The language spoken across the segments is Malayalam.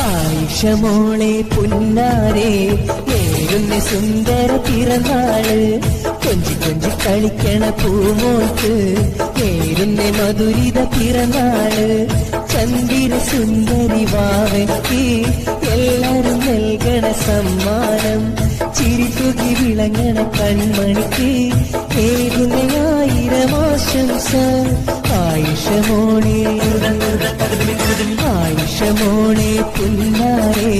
ആയിഷമോളെ പുന്നാരേ നേരുന്ന സുന്ദര പിറന്നാൾ. കൊഞ്ചി കൊഞ്ചി കളിക്കണ പൂമോൾക്ക് നേരുന്ന മധുരിത പിറന്നാൾ. ചന്ദിര സുന്ദരി വാവയ്ക്ക് എല്ലാരും നൽകണ സമ്മാനം. ചിരിതുകി വിളങ്ങണ കൺമണിക്ക് ഏകുന്നയായിരം ആശംസ. ആയിഷമോളെ ആയിഷമോളെ പുന്നാരെ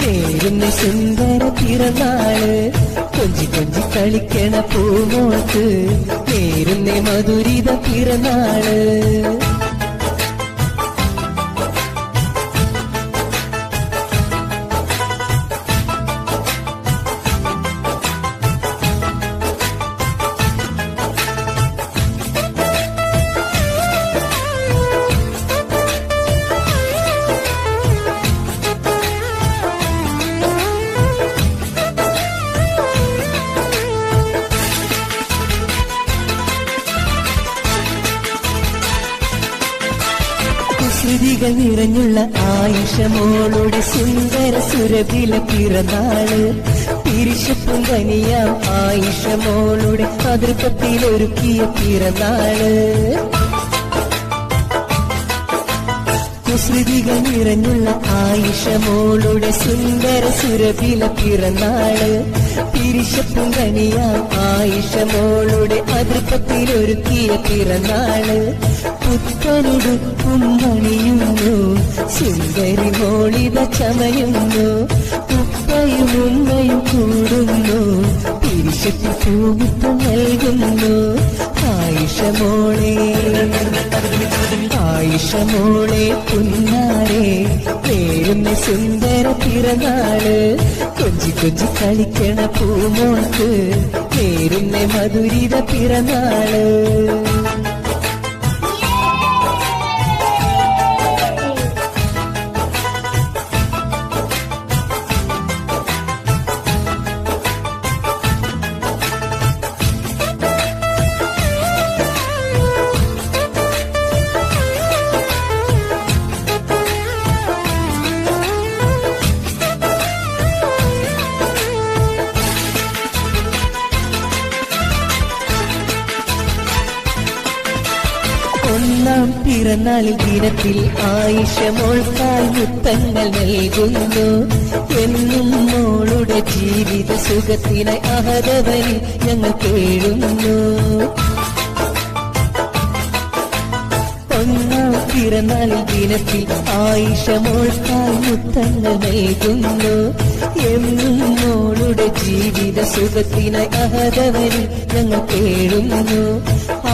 പേരുന്ന സുന്ദര പിറന്നാൾ കൊഞ്ചി കൊഞ്ചി കളിക്കണ പൂമോൾക്ക് പേരുന്ന മധുരിത പിറന്നാൾ. കുസൃതികൾ നിറഞ്ഞുള്ള ആയിഷമോളുടെ സുന്ദര സുരഭില പിറന്നാൾ. പിരിശപ്പും ആയിഷ ആയിഷമോളുടെ അതിർപ്പത്തിലൊരുക്കിയ പിറന്നാൾ. കുസൃതികൾ നിറഞ്ഞുള്ള ആയിഷമോളുടെ സുന്ദര സുരഭില പിറന്നാൾ. പിരിശപ്പും കനിയാം ആയിഷമോളുടെ അതിർപ്പത്തിലൊരുക്കിയ പിറന്നാൾ. പുത്തനുടുക്കും മണിയുന്നു സുന്ദരി മോളിത ചമയുന്നു. ഉപ്പയും ഉമ്മയും കൂടുന്നു തിരിശപ്പ് പൂവിത്ത് നൽകുന്നു. ആയിഷമോളെ ആയിഷമോളെ പുന്നാരെ പേരുന്ന സുന്ദര പിറന്നാൾ കൊഞ്ചി കൊഞ്ചി കളിക്കണ പൂമോൾക്ക് പേരുന്ന മധുരിത പിറന്നാൾ. ഒന്നാം പിറന്നാളിൽ ദിനത്തിൽ ആയിഷ മോൾക്കാൽ മുത്തങ്ങൾ നൽകുന്നു. എന്നും മോളുടെ ജീവിത സുഖത്തിനായി അഹതവരിൽ ഞങ്ങൾ കേഴുന്നു. ഒന്നാം പിറന്നാളിൽ ദിനത്തിൽ ആയിഷ മോൾക്കാൽ മുത്തങ്ങൾ നൽകുന്നു. എന്നും മോളുടെ ജീവിത സുഖത്തിനായി അഹതവരിൽ ഞങ്ങൾ കേഴുന്നു.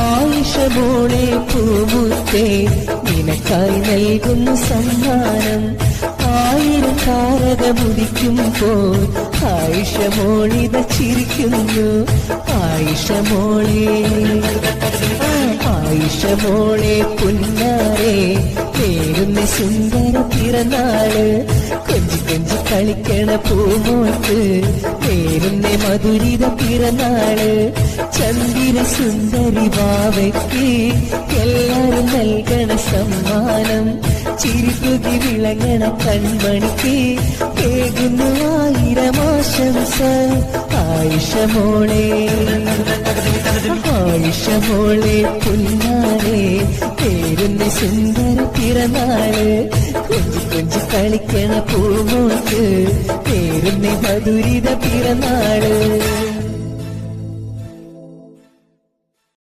ആയിഷ മോളെ പൂമുത്തേ നിനക്കായി നൽകുന്നു സമ്മാനം. ആയിരം താരകമുദിക്കുമ്പോൾ ആയിഷ ആയിഷമോളിത ചിരിക്കുന്നു. ആയിഷ ആയിഷമോളെ ആയിഷ മോളെ പുന്നാരെ പേരുന്ന സുന്ദര പിറന്നാൾ. കൊഞ്ചി കൊഞ്ചി കളിക്കണ പൂമോൾക്ക് പേരുന്ന മധുരിത പിറന്നാൾ. ചന്ദിര സുന്ദരി ബാവയ്ക്ക് എല്ലാരും നൽകണ സമ്മാനം. ചിരിപ്പുതി വിളങ്ങണ കൺമണിക്ക് ഏകുന്നു ആയിരം ആശംസ. ആയിഷ മോളെ പുന്നാളെ പേരുന്ന സുന്ദര പിറന്നാൾ. കൊഞ്ചി കൊഞ്ചി കളിക്കണ പൂമോക്ക് പേരുന്ന മധുരിത പിറന്നാൾ.